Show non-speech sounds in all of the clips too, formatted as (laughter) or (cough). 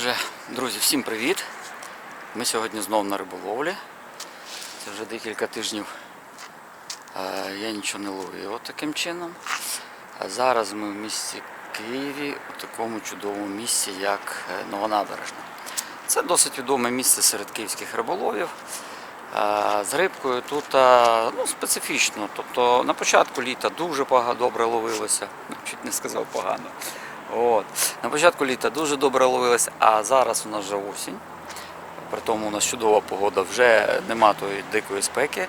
Отже, друзі, всім привіт! Ми сьогодні знову на риболовлі. Це вже декілька тижнів е, я нічого не ловив таким чином. А зараз ми в місті Києві у такому чудовому місці, як е, Новонабережна. Це досить відоме місце серед київських риболовів. Е, З рибкою тут ну, специфічно. Тобто на початку літа дуже добре ловилося. Чуть не сказав погано. От. На початку літа дуже добре ловилося, а зараз у нас вже осінь. При тому у нас чудова погода, вже нема тої дикої спеки,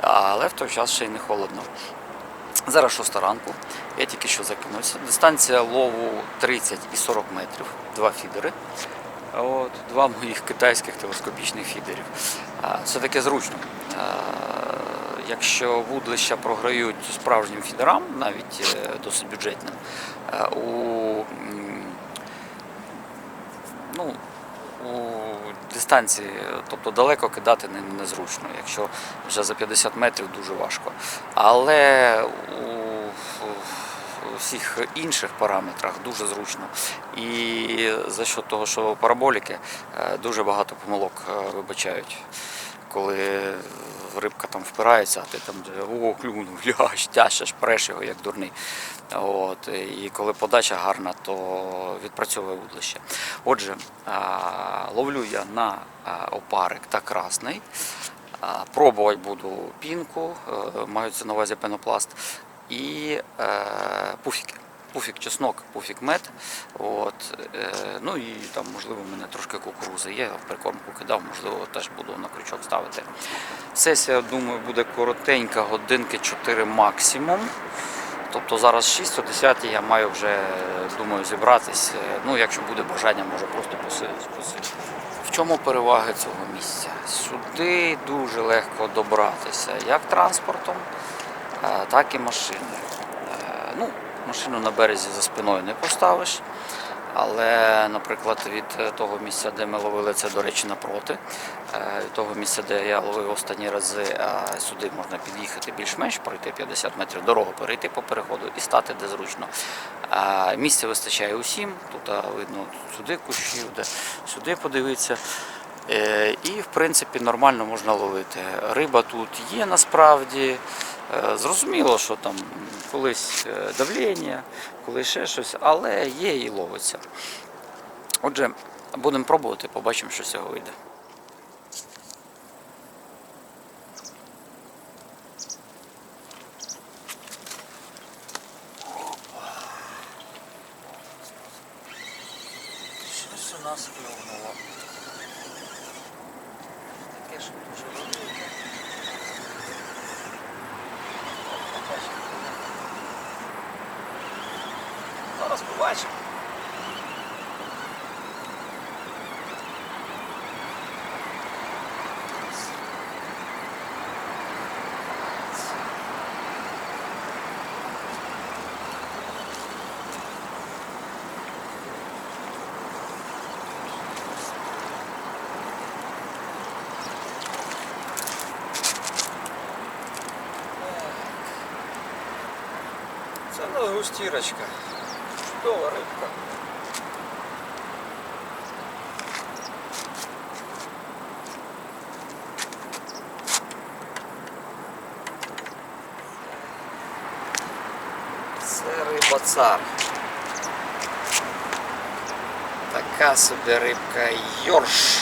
але в той час ще й не холодно. Зараз 6 ранку, я тільки що закинувся. Дистанція лову 30 і 40 метрів, два фідери. От, два моїх китайських телескопічних фідерів. Це таке зручно. Якщо вудлища програють справжнім фідерам, навіть е, досить бюджетним, е, у, ну, у дистанції, тобто далеко кидати не, незручно, якщо вже за 50 метрів дуже важко. Але у, у всіх інших параметрах дуже зручно. І за що того, що параболіки е, дуже багато помилок е, вибачають. Коли рибка там впирається, а ти там о, клюнув, (laughs) ляж, тяжеш, преш його як дурний. От, і коли подача гарна, то відпрацьовує вудлище. Отже, ловлю я на опарик та красний. Пробувати буду пінку, е, маються на увазі пенопласт, і е, пуфіки. Пуфік чеснок, пуфік мед. От, е, ну і там, можливо, в мене трошки кукурузи є, прикормку кидав, можливо, теж буду на крючок ставити. Сесія, думаю, буде коротенька, годинки 4 максимум. Тобто зараз 6, о 10 я маю вже, думаю, зібратись. Е, Ну, якщо буде бажання, може просто посидіти. В чому переваги цього місця? Сюди дуже легко добратися як транспортом, е, так і машиною. Ну, машину на березі за спиною не поставиш. Але, наприклад, від е, того місця, де ми ловили, це, до речі, напроти. е, Від того місця, де я ловив останні рази, е, сюди можна під'їхати більш-менш, пройти 50 метрів дорогу, перейти по переходу і стати де зручно. Місця вистачає усім. Тут видно сюди кущів, де сюди подивитися. І, в принципі, нормально можна ловити. Риба тут є насправді. Е, Зрозуміло, що там колись е, давлення, коли ще щось, але є і ловиться. Отже, будемо пробувати, побачимо, що з цього вийде. Щось у нас клювнуло. Таке ж дуже велике. Зараз побачимо. Це у нас густірочка. Чудова рибка. Це риба цар. Така собі рибка йорш.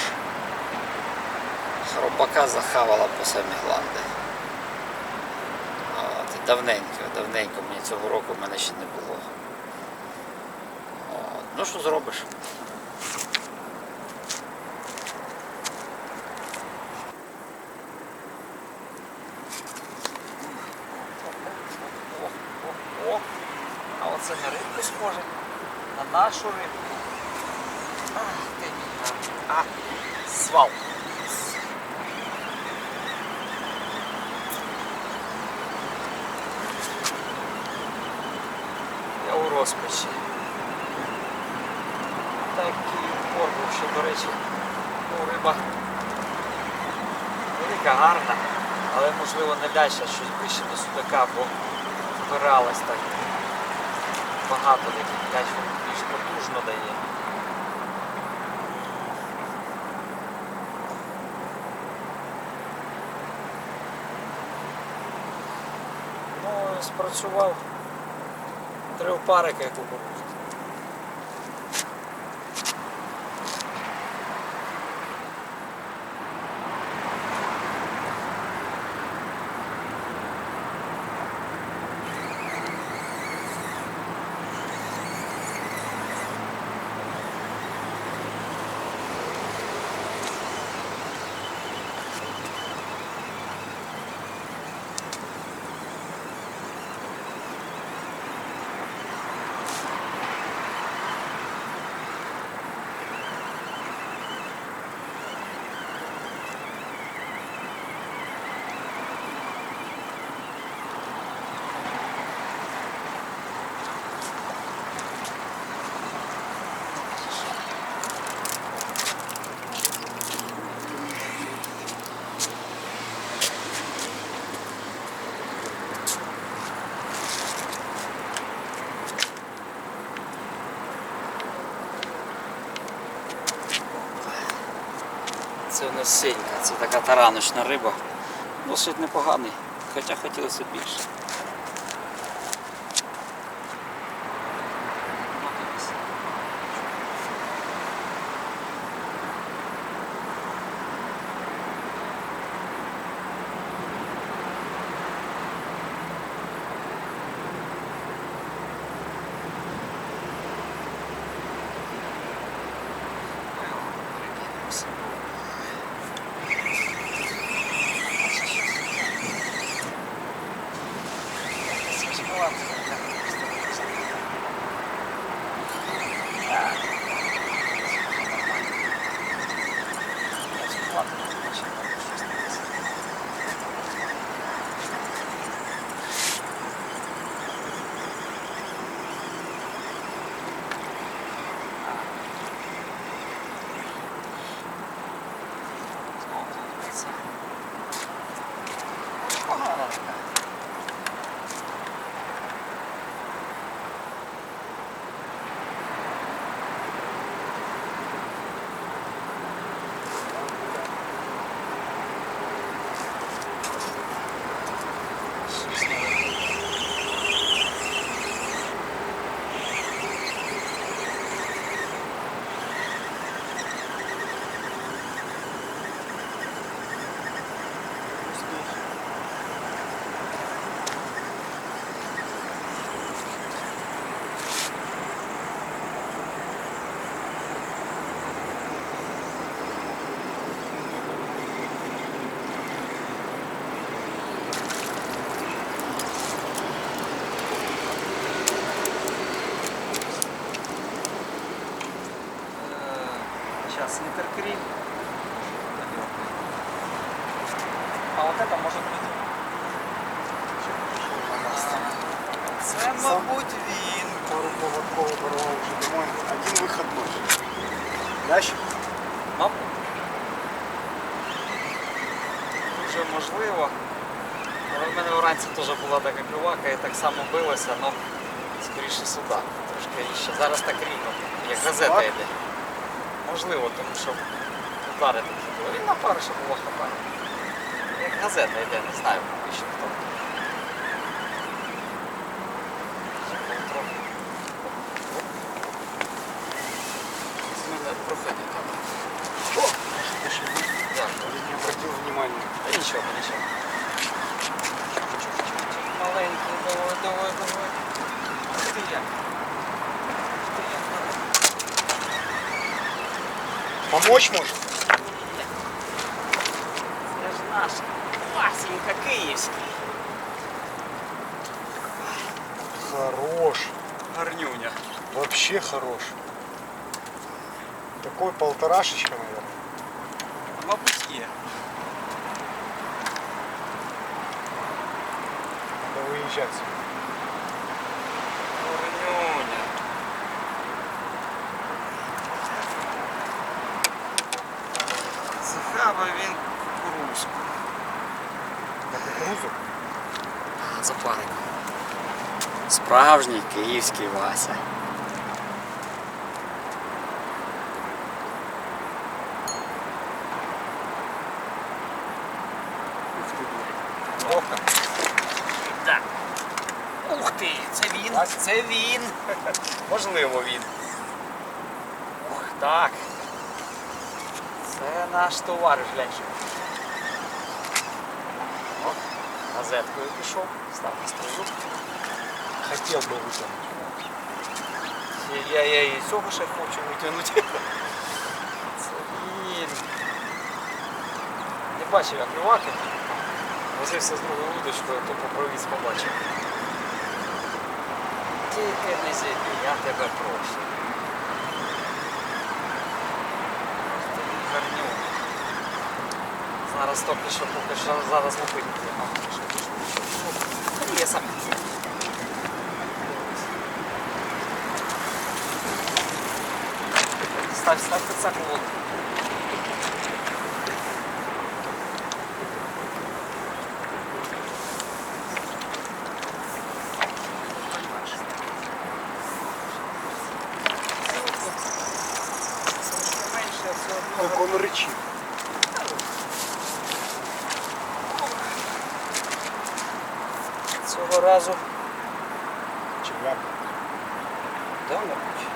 Хробака захавала по самі гланди. Давненько, давненько мені цього року в мене ще не було. Ну що зробиш? О, о, о. А оце на рибку схоже. На нашу рибку. А, ти мій. А, свал. Я у розпачі. що, до речі, ну, риба велика, гарна, але можливо не далі щось ближче до судака, бо збиралась так. Багато таких качок більш потужно дає. Ну, спрацював три опарики кукурудзу. Це така тараночна риба. Досить непоганий, хоча хотілося більше. Сейчас интеркриль. А вот это может быть. Це, мабуть, він. Пару поводков порвал уже домой. Один выходной. Ящик? Мабуть. Дуже можливо. Але в мене вранці теж була така клювака і так само билося, але скоріше сюди. Трошки іще. Зараз так рівно, як газета Собак? йде. Можливо, тому що удари такі були. І на пару ще було хапає. Як газета йде, не знаю, що хто. Помочь может? Це ж наш Васенька київський. Хорош. Гарнюня. Вообще хорош. Такой полторашечка, наверное. Мабуть, є. Надо выезжать. Захава він кукурузку. На кукурузу? За парик. Справжній київський Вася. Ловко. Да. ти, це він, це він. Можливо, він. Ух, так. Це наш товариш, глянь. що. О, газеткою пішов, став на стрижу. Хотел бы вытянуть. Я, я і цього ще хочу витягнути. Це він. Не бачив я клюваки. Возився з другою удочкою, то по провіз побачив. Тільки не зійди, я тебе прошу. Просто він гарнюк. Зараз поки що, поки що зараз лупить буде. А, що, що, що, що. Ні, я сам. Ставь, ставь пиццак в воду. Как он рычит. Цього разу Червяк. Да, мабуть.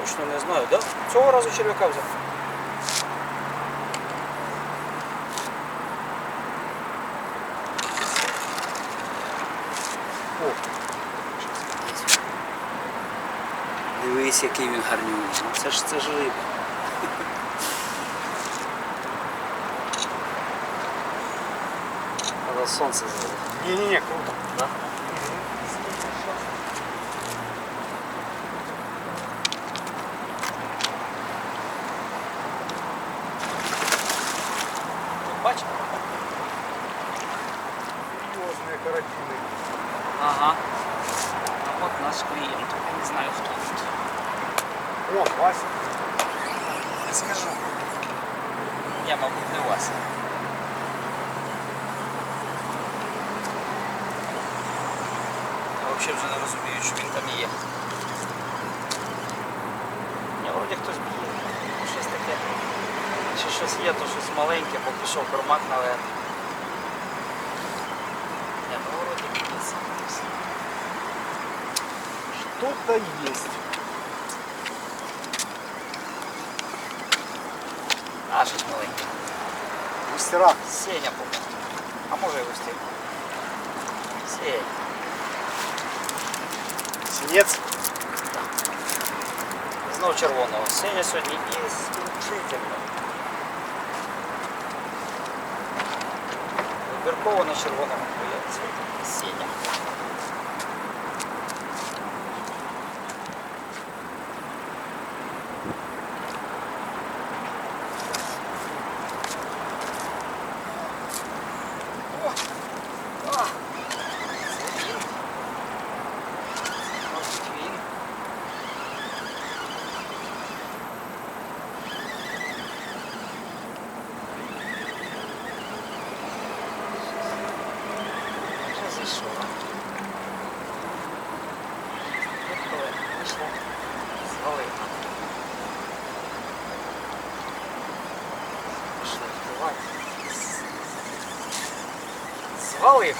Точно не знаю, да? Цього разу черв'яка взяв. О. Дивись, який він гарнюний. Ну це ж це ж риба. Але сонце зайде. Не-не-не, круто. Да? Бачиш? Серьезные карабины. Ага. А вот наш клиент. Я не знаю, кто тут. Вон, Вася. Скажу. Я, мабуть, не Вася. Взагалі вже не розумію, що він там є. Ні, вроді хтось б'є. Щось таке. Чи щось є, то щось маленьке, бо пішов кормак наверх. Ні, ну вроді якийсь. Что-то есть. А, щось маленьке. Мастера. Сеня, по-моєму. А може і гостей. Сень. Синец. Знов червоного. Сеня сьогодні ісключительно. Вибірково на червоному бояться. Сеня. О! А! Це він. Мабуть, він. Вже зайшов. Виходили, вийшло з Галина. Пішли вбивати. Звалив.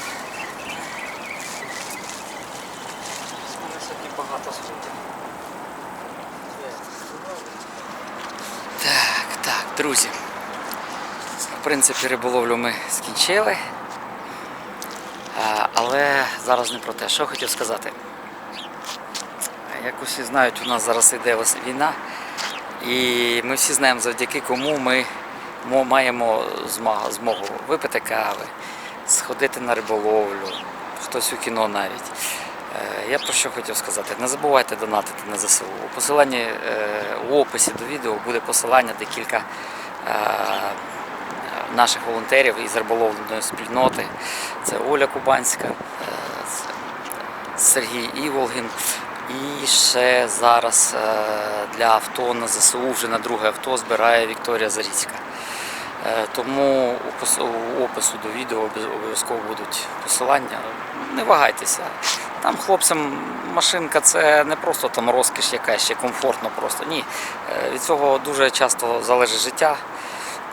З мене сьогодні багато суддів. Так, так, друзі. В принципі, риболовлю ми скінчили. Але зараз не про те. Що хотів сказати. Як усі знають, у нас зараз йде війна, і ми всі знаємо, завдяки кому ми маємо змогу випити кави, сходити на риболовлю, хтось у кіно навіть. Е, Я про що хотів сказати. Не забувайте донатити на ЗСУ. У посиланні е, у описі до відео буде посилання, де кілька е, наших волонтерів із риболовної спільноти. Це Оля Кубанська, Сергій Іволгін. І ще зараз для авто на ЗСУ вже на друге авто збирає Вікторія Заріцька. Е, Тому у опису до відео обов'язково будуть посилання. Не вагайтеся. Там хлопцям машинка це не просто там розкіш якась, ще комфортно просто. Ні. Е, Від цього дуже часто залежить життя.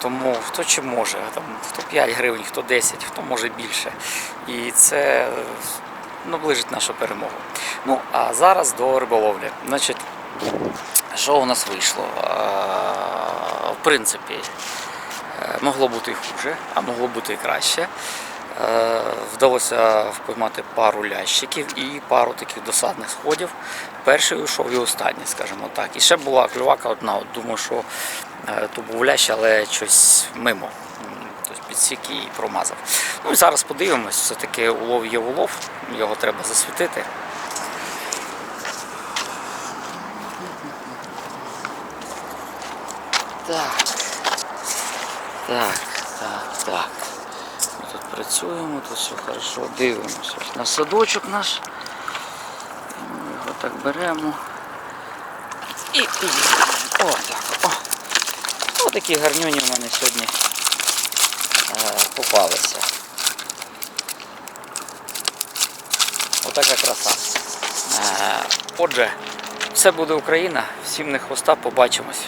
Тому хто чи може, там, хто 5 гривень, хто 10, хто може більше. І це наближить нашу перемогу. Ну, а зараз до риболовлі. Значить, що у нас вийшло? В принципі, могло бути хуже, а могло бути і краще. Е, Вдалося впіймати пару лящиків і пару таких досадних сходів. Перший уйшов і останній, скажімо так. І ще була клювака одна. От думаю, що е, то був лящ, але щось мимо. Тобто підсік і промазав. Ну і зараз подивимось, все-таки улов є улов, його треба засвітити. Так, так, так. Ми тут працюємо, тут все хорошо, дивимося. На садочок наш. Ми його так беремо. І, о, так. О. Ось такі гарнюні в мене сьогодні е, попалися. Отака краса. Е, отже, все буде Україна. Всім не хвоста, побачимось.